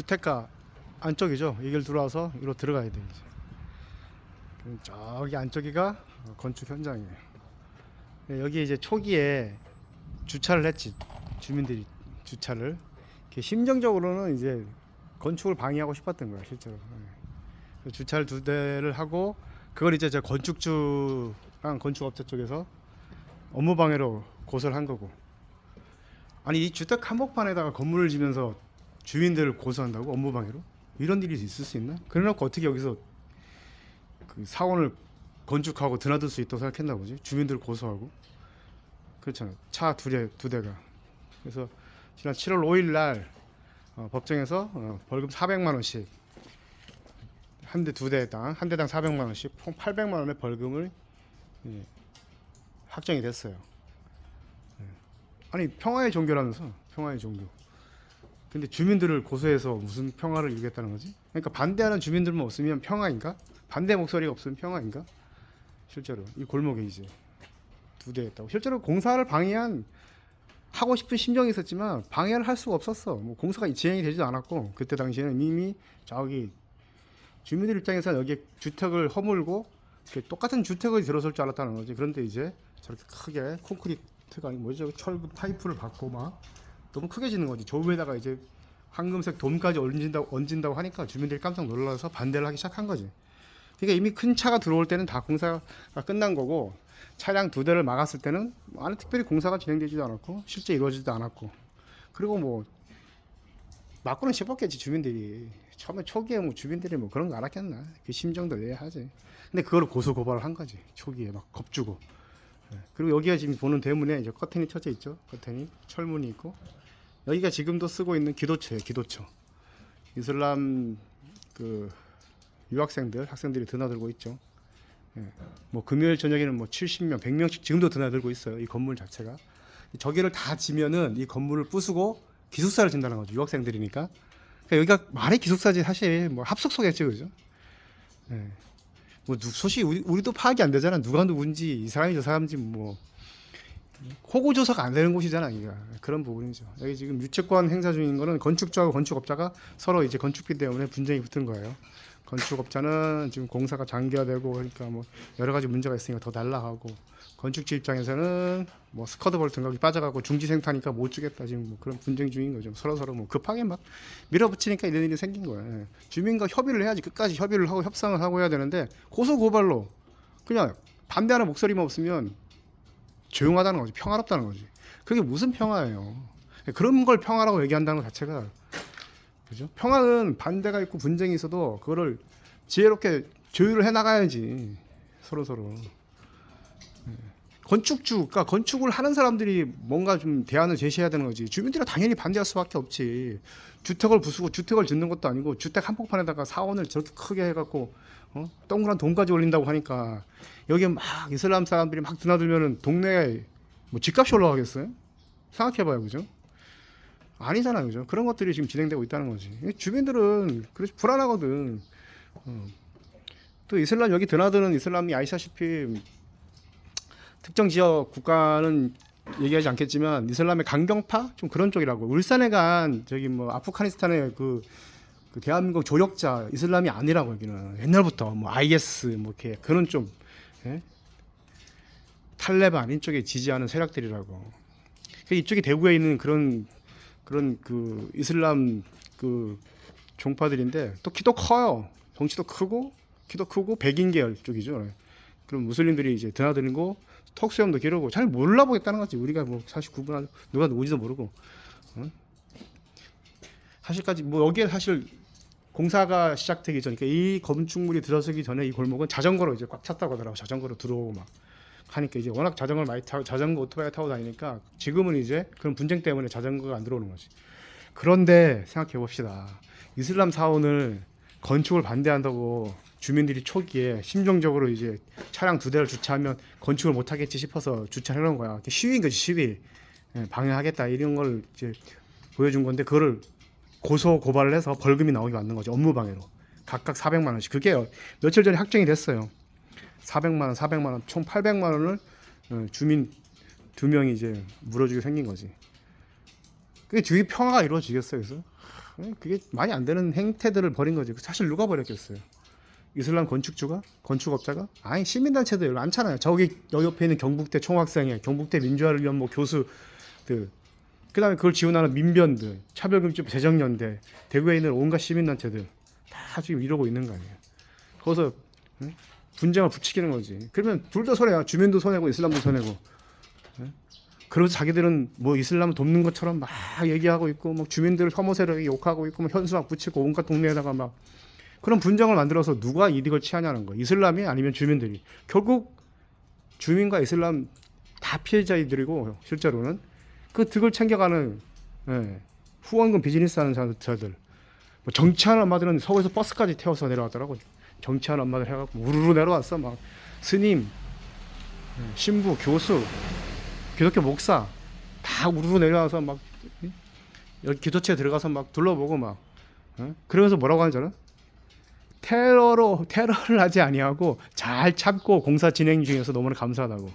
주택가 안쪽이죠. 이길 들어와서 이로 들어가야 돼 이제. 저기 안쪽이가 건축 현장이에요. 네, 여기 이제 초기에 주차를 했지 주민들이 주차를. 심정적으로는 이제 건축을 방해하고 싶었던 거야 실제로. 네. 주차를 두 대를 하고 그걸 이제 저 건축주랑 건축업체 쪽에서 업무 방해로 고소를 한 거고. 아니 이 주택 한복판에다가 건물을 지면서 주민들을 고소한다고 업무 방해로? 이런 일이 있을 수 있나? 그래놓고 어떻게 여기서 그 사원을 건축하고 드나들 수 있다고 생각했나 보지? 주민들을 고소하고 그렇잖아. 차 두 대 두 대가. 그래서 지난 7월 5일 날 어, 법정에서 어, 벌금 400만 원씩 한 대 두 대당 한 대당 400만 원씩 총 800만 원의 벌금을 예, 확정이 됐어요. 예. 아니 평화의 종교라면서 평화의 종교. 근데 주민들을 고소해서 무슨 평화를 이루겠다는 거지? 그러니까 반대하는 주민들만 없으면 평화인가? 반대 목소리가 없으면 평화인가? 실제로 이 골목에 이제 두 대 했다고. 실제로 공사를 방해한 하고 싶은 심정이 있었지만 방해를 할 수가 없었어. 뭐 공사가 진행이 되지도 않았고 그때 당시에는 이미 저기 주민들 입장에서 여기에 주택을 허물고 똑같은 주택을 들어설 줄 알았다는 거지. 그런데 이제 저렇게 크게 콘크리트가 아니 뭐죠? 철근 파이프를 받고 막 너무 크게 짓는 거지. 저 위에다가 이제 황금색 돔까지 얹은다고 얹은다고 하니까 주민들이 깜짝 놀라서 반대를 하기 시작한 거지. 그러니까 이미 큰 차가 들어올 때는 다 공사가 끝난 거고 차량 두 대를 막았을 때는 안에 특별히 공사가 진행되지도 않았고 실제 이루어지지도 않았고 그리고 뭐 막고는 싶었겠지 주민들이 처음에 초기에 뭐 주민들이 뭐 그런 거 알았겠나 그 심정도 이해하지 근데 그걸 고소 고발을 한 거지 초기에 막 겁주고 예. 그리고 여기가 지금 보는 대문에 이제 커튼이 쳐져 있죠 커튼이 철문이 있고 여기가 지금도 쓰고 있는 기도처예요 기도처 이슬람 그 유학생들 학생들이 드나들고 있죠 예. 뭐 금요일 저녁에는 뭐 70명, 100명씩 지금도 드나들고 있어요. 이 건물 자체가. 저기를 다 지면은 이 건물을 부수고 기숙사를 진다는 거죠. 유학생들이니까. 그러니까 여기가 말의 기숙사지 사실 뭐 합숙소겠지 그죠? 예. 뭐 누, 소식 우리, 우리도 파악이 안 되잖아. 누가 누군지 이 사람이 저 사람인지 뭐 호구 조사가 안 되는 곳이잖아. 여기가 그런 부분이죠. 여기 지금 유채권 행사 중인 거는 건축주하고 건축업자가 서로 이제 건축비 때문에 분쟁이 붙은 거예요. 건축업자는 지금 공사가 장기화되고 그러니까 뭐 여러 가지 문제가 있으니까 더 날라가고 건축주 입장에서는 뭐 스커드 볼튼각이 빠져가고 중지 생타니까 못 주겠다. 지금 뭐 그런 분쟁 중인 거죠. 서로 서로 뭐 급하게 막 밀어붙이니까 이런 일이 생긴 거예요. 예. 주민과 협의를 해야지 끝까지 협의를 하고 협상을 하고 해야 되는데 고소 고발로 그냥 반대하는 목소리만 없으면 조용하다는 거지. 평화롭다는 거지. 그게 무슨 평화예요? 그런 걸 평화라고 얘기한다는 것 자체가 그죠? 평화는 반대가 있고 분쟁이 있어도 그거를 지혜롭게 조율을 해 나가야지. 서로 서로. 예. 건축주, 그러니까 건축을 하는 사람들이 뭔가 좀 대안을 제시해야 되는 거지. 주민들은 당연히 반대할 수밖에 없지. 주택을 부수고 주택을 짓는 것도 아니고 주택 한복판에다가 사원을 저렇게 크게 해갖고 어? 동그란 돈까지 올린다고 하니까 여기에 막 이슬람 사람들이 막 드나들면은 동네에 뭐 집값이 올라가겠어요? 생각해봐요, 그죠? 아니잖아요, 그죠? 그런 것들이 지금 진행되고 있다는 거지. 주민들은 그래서 불안하거든. 어. 또 이슬람 여기 드나드는 이슬람이 아시다시피 특정 지역 국가는 얘기하지 않겠지만 이슬람의 강경파 좀 그런 쪽이라고. 울산에 간 저기 뭐 아프가니스탄의 그, 그 대한민국 조력자 이슬람이 아니라고 여기는 옛날부터 뭐 IS 뭐 이렇게 그런 좀 예? 탈레반 이쪽에 지지하는 세력들이라고. 그 이쪽에 대구에 있는 그런 그런 그 이슬람 그 종파들인데 또 키도 커요. 덩치도 크고 키도 크고 백인 계열 쪽이죠. 그럼 무슬림들이 이제 드나드는 턱수염도 기르고 잘 몰라 보겠다는 거지. 우리가 뭐 사실 구분할 누가 누구지도 모르고. 어? 사실까지 뭐 여기에 사실 공사가 시작되기 전, 그러니까 이 건축물이 들어서기 전에 이 골목은 자전거로 이제 꽉 찼다고 하더라고. 자전거로 들어오고 막 하니까 이제 워낙 자전거를 많이 타고 자전거 오토바이 타고 다니니까 지금은 이제 그런 분쟁 때문에 자전거가 안 들어오는 거지. 그런데 생각해 봅시다. 이슬람 사원을 건축을 반대한다고 주민들이 초기에 심정적으로 이제 차량 두 대를 주차하면 건축을 못 하겠지 싶어서 주차해 놓은 거야. 시위인 거지 시위. 예, 방해하겠다 이런 걸 이제 보여준 건데 그거를 고소 고발을 해서 벌금이 나오게 만든 거죠. 업무 방해로. 각각 400만 원씩. 그게 며칠 전에 확정이 됐어요. 400만 원, 400만 원, 총 800만 원을 어, 주민 두 명이 이제 물어주게 생긴 거지. 그게 주위 평화가 이루어지겠어요, 그래서 그게 많이 안 되는 행태들을 벌인 거지. 사실 누가 벌였겠어요? 이슬람 건축주가? 건축업자가? 아니 시민단체들 많잖아요. 저기 여기 옆에 있는 경북대 총학생회, 경북대 민주화를 위한 뭐 교수들, 그다음에 그걸 지원하는 민변들, 차별금지 재정연대, 대구에 있는 온갖 시민단체들 다 지금 이러고 있는 거 아니에요. 거기서 응? 분쟁을 부추기는 거지. 그러면 둘 다 손해야. 주민도 손해고 이슬람도 손해고. 응? 그러면서 자기들은 뭐 이슬람 돕는 것처럼 막 얘기하고 있고 막 주민들을 혐오 세력이 욕하고 있고 막 현수막 붙이고 온갖 동네에다가 막 그런 분쟁을 만들어서 누가 이득을 취하냐는 거. 이슬람이 아니면 주민들이. 결국 주민과 이슬람 다 피해자들이고 실제로는 그 득을 챙겨가는 예, 후원금 비즈니스 하는 자- 자들. 뭐 정치하는 엄마들은 서울에서 버스까지 태워서 내려왔더라고. 정치하는 엄마들 해갖고 우르르 내려왔어. 막 스님, 예, 신부, 교수, 기독교 목사 다 우르르 내려와서 막 기도처에 들어가서 막 둘러보고 막 어? 그러면서 뭐라고 하는 줄 알아? 테러로 테러를 하지 아니하고 잘 참고 공사 진행 중에서 너무나 감사하다고.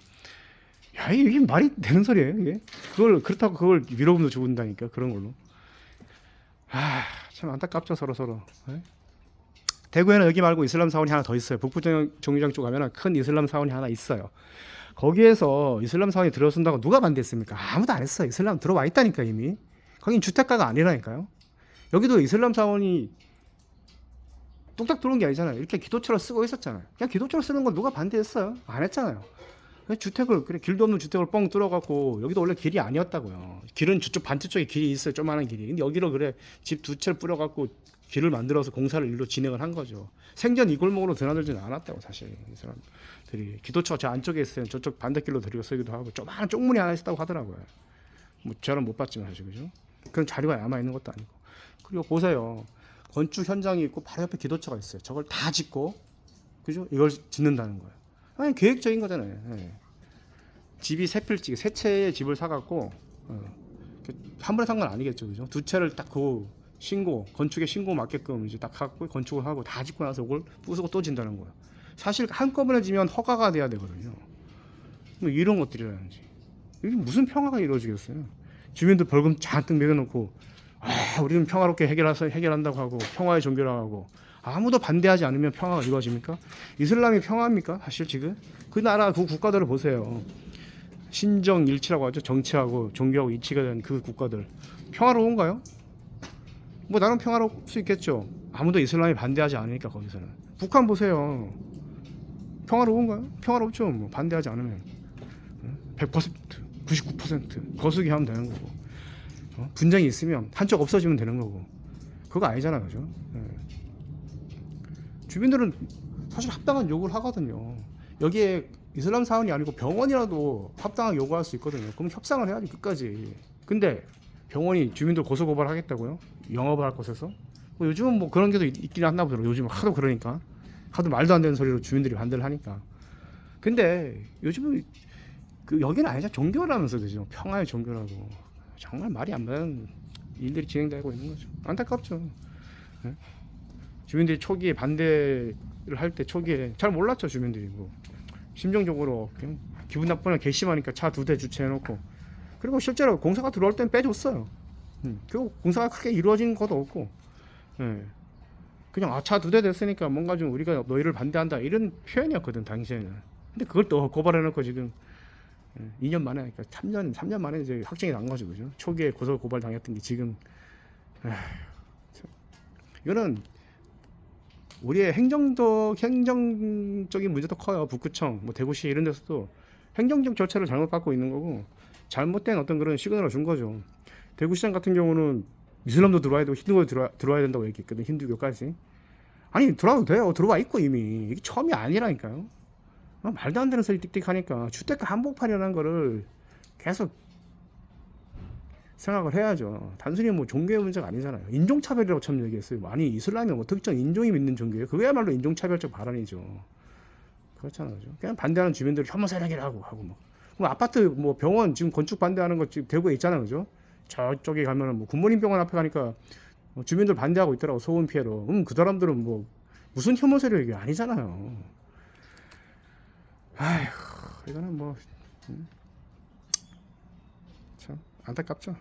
야 이게 말이 되는 소리예요 이게? 그걸 그렇다고 그걸 위로금도 주고다니까 그런 걸로. 아참 안타깝죠 서로 서로. 예? 대구에는 여기 말고 이슬람 사원이 하나 더 있어요. 북부 정- 정류장 쪽 가면은 큰 이슬람 사원이 하나 있어요. 거기에서 이슬람 사원이 들어선다고 누가 반대했습니까? 아무도 안 했어요. 이슬람 들어와 있다니까 이미. 거긴 주택가가 아니라니까요. 여기도 이슬람 사원이 뚝딱 들어온 게 아니잖아요. 이렇게 기도처럼 쓰고 있었잖아요. 그냥 기도처럼 쓰는 걸 누가 반대했어요? 안 했잖아요. 주택을 그래 길도 없는 주택을 뻥 뚫어갖고 여기도 원래 길이 아니었다고요. 길은 저쪽 반대 쪽에 길이 있어요. 조그마한 길이. 근데 여기로 그래 집 두 채를 뿌려갖고 길을 만들어서 공사를 일로 진행을 한 거죠. 생전 이 골목으로 드나들지는 않았다고 사실 이 사람들이 기도처가 저 안쪽에 있어요. 저쪽 반대길로 들여 서기도 하고 조그마한 쪽문이 하나 있었다고 하더라고요. 뭐 저는 못 봤지만 사실 그죠? 그런 자료가 남아 있는 것도 아니고. 그리고 보세요. 건축 현장이 있고 바로 옆에 기도처가 있어요. 저걸 다 짓고 그죠? 이걸 짓는다는 거예요. 아니 계획적인 거잖아요. 예. 집이 세 필지, 세 채의 집을 사갖고 어, 한 번에 산 건 아니겠죠, 그죠? 두 채를 딱 그 신고 건축에 신고 맞게끔 이제 딱 갖고 건축을 하고 다 짓고 나서 이걸 부수고 또 진다는 거예요. 사실 한꺼번에 지면 허가가 돼야 되거든요. 뭐 이런 것들이라든지 이게 무슨 평화가 이루어지겠어요? 주민들 벌금 잔뜩 매겨놓고 아, 우리는 평화롭게 해결해서 해결한다고 하고 평화의 종교라고 하고 아무도 반대하지 않으면 평화가 이루어집니까? 이슬람이 평화입니까? 사실 지금 그 나라 그 국가들을 보세요. 신정 일치라고 하죠. 정치하고 종교하고 일치가 된 그 국가들 평화로운가요? 뭐 나름 평화로울 수 있겠죠. 아무도 이슬람이 반대하지 않으니까 거기서는 북한 보세요. 평화로운가요? 평화롭죠. 뭐 반대하지 않으면 100% 99% 거수기 하면 되는 거고 어? 분쟁이 있으면 한쪽 없어지면 되는 거고 그거 아니잖아요, 그죠? 예. 주민들은 사실 합당한 요구를 하거든요. 여기에 이슬람 사원이 아니고 병원이라도 합당하게 요구할 수 있거든요. 그럼 협상을 해야지 끝까지. 근데 병원이 주민들 고소 고발하겠다고요? 영업을 할 곳에서? 뭐 요즘은 뭐 그런 게도 있- 있긴 한나 보더라고. 요즘 하도 그러니까 하도 말도 안 되는 소리로 주민들이 반대를 하니까. 근데 요즘은 그 여기는 아니죠. 종교라면서 그죠? 평화의 종교라고 정말 말이 안 되는 일들이 진행되고 있는 거죠. 안타깝죠. 예? 주민들이 초기에 반대를 할 때 초기에 잘 몰랐죠 주민들이 뭐 심정적으로 그냥 기분 나쁘면 괘씸하니까 차 두 대 주차해놓고 그리고 실제로 공사가 들어올 땐 빼줬어요. 음, 그 공사가 크게 이루어진 것도 없고, 예. 그냥 아 차 두 대 됐으니까 뭔가 좀 우리가 너희를 반대한다 이런 표현이었거든 당시에는. 근데 그걸 또 고발해놓고 지금 예, 2년 만에 그러니까 3년 3년 만에 이제 확정이 난 거죠, 그죠? 초기에 고소 고발 당했던 게 지금 에휴, 참. 이거는 우리의 행정적 행정적인 문제도 커요. 북구청, 뭐 대구시 이런 데서도 행정적 절차를 잘못 갖고 있는 거고 잘못된 어떤 그런 시그널을 준 거죠. 대구시장 같은 경우는 이슬람도 들어와야 되고 힌두교 들어와, 들어와야 된다고 얘기했거든. 힌두교까지. 아니 들어와도 돼요. 들어와 있고 이미 이게 처음이 아니라니까요. 아, 말도 안 되는 소리 띡띡하니까 주택가 한복판이라는 거를 계속 생각을 해야죠. 단순히 뭐 종교의 문제가 아니잖아요. 인종차별이라고 처음 얘기했어요. 아니 이슬람이 뭐 특정 인종이 믿는 종교예요. 그거야말로 인종차별적 발언이죠. 그렇잖아요. 그냥 반대하는 주민들 혐오 세력이라고 하고 뭐. 그럼 아파트 뭐 병원 지금 건축 반대하는 거 지금 대구에 있잖아요. 그죠? 저쪽에 가면은 뭐 굿모닝 병원 앞에 가니까 뭐 주민들 반대하고 있더라고 소음 피해로. 그럼 그 사람들은 뭐 무슨 혐오 세력이 아니잖아요. 아휴 이거는 뭐 음, 참 안타깝죠.